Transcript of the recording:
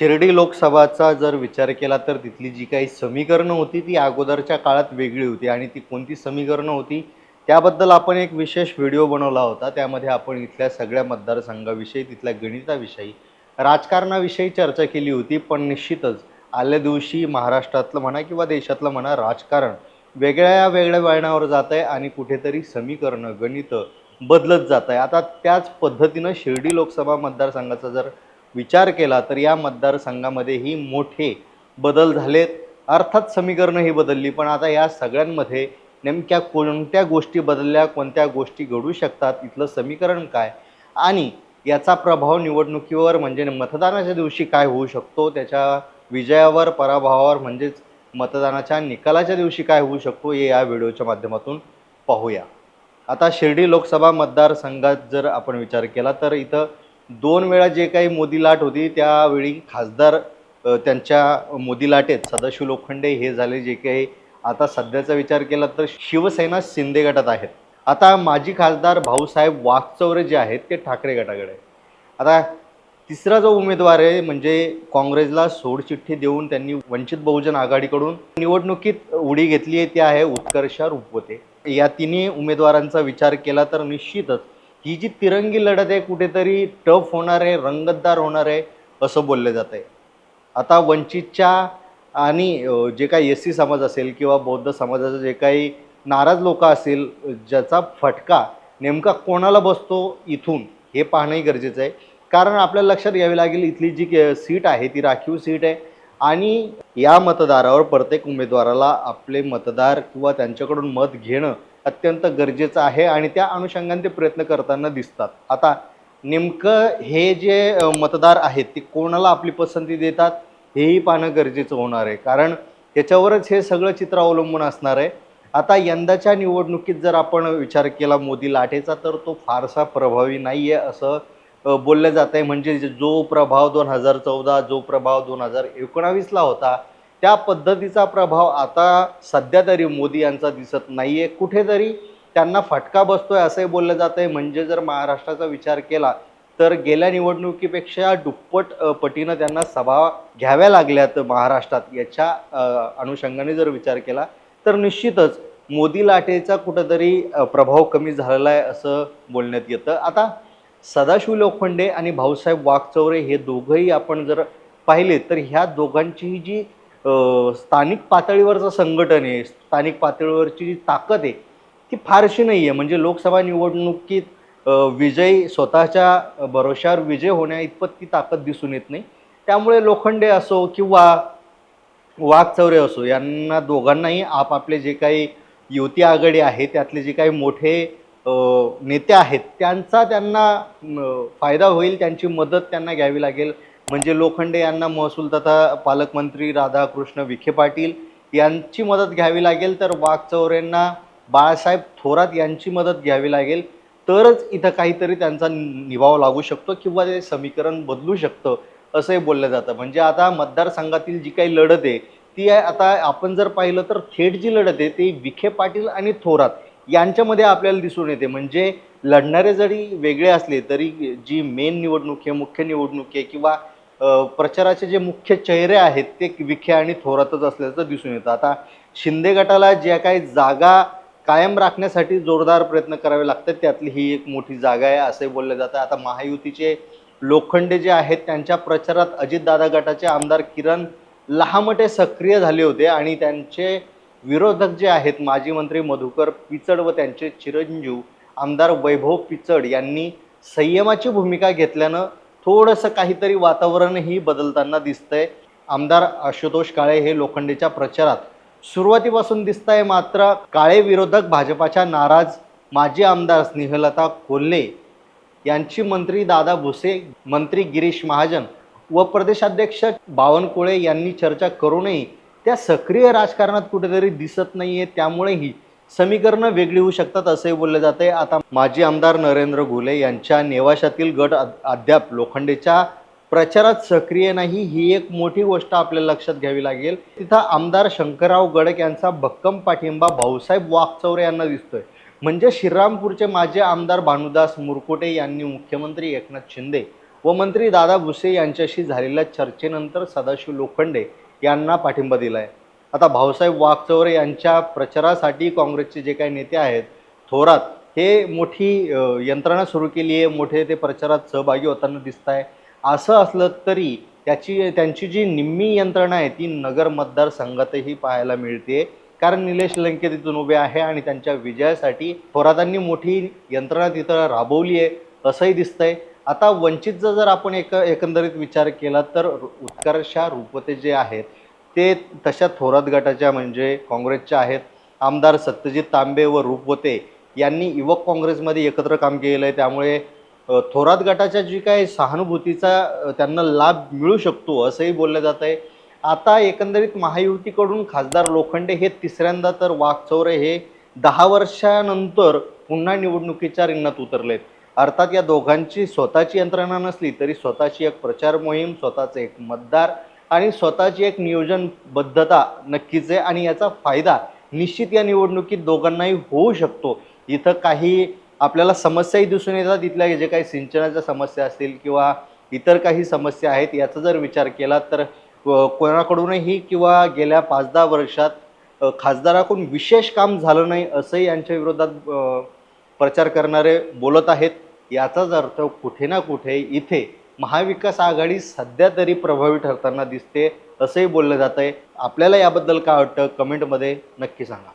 शिर्डी लोकसभाचा जर विचार केला तर तिथली जी काही समीकरणं होती ती अगोदरच्या काळात वेगळी होती आणि ती कोणती समीकरणं होती त्याबद्दल आपण एक विशेष व्हिडिओ बनवला होता. त्यामध्ये आपण इथल्या सगळ्या मतदारसंघाविषयी तिथल्या गणिताविषयी राजकारणाविषयी चर्चा केली होती. पण निश्चितच आल्या दिवशी महाराष्ट्रातलं म्हणा किंवा देशातलं म्हणा राजकारण वेगळ्या वेगळ्या वळणावर जात आहे आणि कुठेतरी समीकरणं गणितं बदलत जात आहे आता त्याच पद्धतीनं शिर्डी लोकसभा मतदारसंघाचा जर विचार केला तर या मतदारसंघामध्येही मोठे बदल झालेत. अर्थात समीकरणं ही बदलली पण आता या सगळ्यांमध्ये नेमक्या कोणत्या गोष्टी बदलल्या कोणत्या गोष्टी घडू शकतात इथलं समीकरण काय? आणि याचा प्रभाव निवडणुकीवर म्हणजे मतदानाच्या दिवशी काय होऊ शकतो? त्याच्या विजयावर पराभवावर म्हणजेच मतदानाच्या निकालाच्या दिवशी काय होऊ शकतो? हे या व्हिडिओच्या माध्यमातून पाहूया. आता शिर्डी लोकसभा मतदारसंघात जर आपण विचार केला तर इथं दोन वेळा जे काही मोदी लाट होती त्यावेळी खासदार त्यांच्या मोदी लाटेत सदाशिव लोखंडे हे झाले जे काही आता सध्याचा विचार केला तर शिवसेना शिंदे गटात आहेत. आता माजी खासदार भाऊसाहेब वाघचौरे जे आहेत ते ठाकरे गटाकडे आता तिसरा जो उमेदवार आहे म्हणजे काँग्रेसला सोडचिठ्ठी देऊन त्यांनी वंचित बहुजन आघाडीकडून निवडणुकीत उडी घेतली आहे ती आहे उत्कर्षा रुपवते. या तिन्ही उमेदवारांचा विचार केला तर निश्चितच ही जी तिरंगी लढत आहे कुठेतरी टफ होणार आहे रंगतदार होणार आहे असं बोललं जात आहे. आता वंचितच्या आणि जे काही एस सी समाज असेल किंवा बौद्ध समाजाचं जे काही नाराज लोक असतील ज्याचा फटका नेमका कोणाला बसतो इथून हे पाहणंही गरजेचं आहे. कारण आपल्याला लक्षात घ्यावी लागेल इथली जी के- सीट आहे ती राखीव सीट आहे. आणि या मतदारावर प्रत्येक उमेदवाराला आपले मतदार किंवा त्यांच्याकडून मत घेणं अत्यंत गरजेचं आहे आणि त्या अनुषंगाने ते प्रयत्न करताना दिसतात. आता नेमकं हे जे मतदार आहेत ते कोणाला आपली पसंती देतात हेही पाहणं गरजेचं होणार आहे. कारण त्याच्यावरच हे सगळं चित्र अवलंबून असणार आहे. आता यंदाच्या निवडणुकीत जर आपण विचार केला मोदी लाटेचा तर तो फारसा प्रभावी नाही आहे असं बोललं जात आहे म्हणजे जो प्रभाव दोन हजार चौदा जो प्रभाव दोन हजार एकोणावीसला होता त्या पद्धतीचा प्रभाव आता सध्या तरी मोदी यांचा दिसत नाही आहे कुठेतरी त्यांना फटका बसतोय असंही बोललं जात आहे म्हणजे जर महाराष्ट्राचा विचार केला तर गेल्या निवडणुकीपेक्षा दुप्पट पटीनं त्यांना सभा घ्याव्या लागल्यात महाराष्ट्रात. याच्या अनुषंगाने जर विचार केला तर निश्चितच मोदी लाटेचा कुठंतरी प्रभाव कमी झालेला आहे असं बोलण्यात येतं. आता सदाशिव लोखंडे आणि भाऊसाहेब वाघचौरे हे दोघंही आपण जर पाहिले तर ह्या दोघांचीही जी स्थानिक पातळीवरचं संघटन आहे. स्थानिक पातळीवरची जी ताकद आहे ती फारशी नाही आहे म्हणजे लोकसभा निवडणुकीत विजय स्वतःच्या भरोश्यावर विजय होण्या इतपत ती ताकद दिसून येत नाही. त्यामुळे लोखंडे असो किंवा वाघचौरे असो यांना दोघांनाही आपापले जे काही युती आघाडी आहे त्यातले जे काही मोठे नेते आहेत त्यांचा त्यांना फायदा होईल त्यांची मदत त्यांना घ्यावी लागेल. म्हणजे लोखंडे यांना महसूल तथा पालकमंत्री राधाकृष्ण विखे पाटील यांची मदत घ्यावी लागेल तर वाघचौऱ्यांना बाळासाहेब थोरात यांची मदत घ्यावी लागेल. तरच इथं काहीतरी त्यांचा निभाव लागू शकतो किंवा ते समीकरण बदलू शकतं असंही बोललं जातं. म्हणजे आता मतदारसंघातील जी काही लढत आहे ती आहे आता आपण जर पाहिलं तर थेट जी लढत आहे ती विखे पाटील आणि थोरात यांच्यामध्ये आपल्याला दिसून येते. म्हणजे लढणारे जरी वेगळे असले तरी जी मेन निवडणूक आहे मुख्य निवडणूक आहे किंवा प्रचाराचे जे मुख्य चेहरे आहेत ते विखे आणि थोरातच असल्याचं दिसून येतं. आता शिंदे गटाला ज्या काही जागा कायम राखण्यासाठी जोरदार प्रयत्न करावे लागतात त्यातली ही एक मोठी जागा आहे असे बोलले जातं. आता महायुतीचे लोखंडे जे आहेत त्यांच्या प्रचारात अजितदादा गटाचे आमदार किरण लहामटे सक्रिय झाले होते आणि त्यांचे विरोधक जे आहेत माजी मंत्री मधुकर पिचड व त्यांचे चिरंजीव आमदार वैभव पिचड यांनी संयमाची भूमिका घेतल्यानं थोडंसं काहीतरी वातावरणही बदलताना दिसतंय. आमदार आशुतोष काळे हे लोखंडेच्या प्रचारात सुरुवातीपासून दिसत आहे मात्र काळे विरोधक भाजपाच्या नाराज माजी आमदार स्नेहलता कोल्हे यांची मंत्री दादा भुसे मंत्री गिरीश महाजन व प्रदेशाध्यक्ष बावनकुळे यांनी चर्चा करूनही त्या सक्रिय राजकारणात कुठेतरी दिसत नाही आहे त्यामुळेही समीकरणं वेगळी होऊ शकतात असंही बोललं जाते आता माजी आमदार नरेंद्र घुले यांच्या नेवाशातील गट अद्याप लोखंडेच्या प्रचारात सक्रिय नाही ही एक मोठी गोष्ट आपल्याला लक्षात घ्यावी लागेल. तिथं आमदार शंकरराव गडक यांचा भक्कम पाठिंबा भाऊसाहेब वाघचौरे यांना दिसतोय. म्हणजे श्रीरामपूरचे माजी आमदार भानुदास मुरकोटे यांनी मुख्यमंत्री एकनाथ शिंदे व मंत्री दादा भुसे यांच्याशी झालेल्या चर्चेनंतर सदाशिव लोखंडे यांना पाठिंबा दिला आहे आता भाऊसाहेब वागचौरे यांच्या प्रचारासाठी काँग्रेसचे जे काही नेते आहेत थोरात हे मोठी यंत्रणा सुरू केली आहे मोठे ते प्रचारात सहभागी होताना दिसत आहे असं असलं तरी त्याची त्यांची जी निम्मी यंत्रणा आहे ती नगर मतदारसंघातही पाहायला मिळते. कारण निलेश लंके तिथून उभे आहे आणि त्यांच्या विजयासाठी थोरातांनी मोठी यंत्रणा तिथं राबवली आहे असंही दिसतंय. आता वंचितचा जर आपण एक एकंदरीत विचार केला तर उत्कर्षा रूपते जे आहेत ते तशा थोरात गटाच्या म्हणजे काँग्रेसच्या आहेत. आमदार सत्यजित तांबे व रूपवते यांनी युवक काँग्रेसमध्ये एकत्र काम केलेलं आहे त्यामुळे थोरात गटाच्या जी काही सहानुभूतीचा त्यांना लाभ मिळू शकतो असंही बोललं जात आहे. आता एकंदरीत महायुतीकडून खासदार लोखंडे हे तिसऱ्यांदा तर वाघचौरे हे दहा वर्षानंतर पुन्हा निवडणुकीच्या रिंगणात उतरलेत. अर्थात या दोघांची स्वतःची यंत्रणा नसली तरी स्वतःची एक प्रचार मोहीम स्वतःचे एक मतदार आणि स्वतःची एक नियोजनबद्धता नक्कीच आहे आणि याचा फायदा निश्चित या निवडणुकीत दोघांनाही होऊ शकतो. इथं काही आपल्याला समस्याही दिसून येतात. इथल्या जे काही सिंचनाच्या समस्या असतील किंवा इतर काही समस्या आहेत याचा जर विचार केला तर कोणाकडूनही किंवा गेल्या पाच दहा वर्षात खासदाराकडून विशेष काम झालं नाही असंही यांच्या विरोधात प्रचार करणारे बोलत आहेत. याचाच अर्थ कुठे ना कुठे इथे महाविकास आघाडी सध्या तरी प्रभावी ठरताना दिसते असंही बोललं जात आहे आपल्याला याबद्दल काय वाटतं? कमेंटमध्ये नक्की सांगा.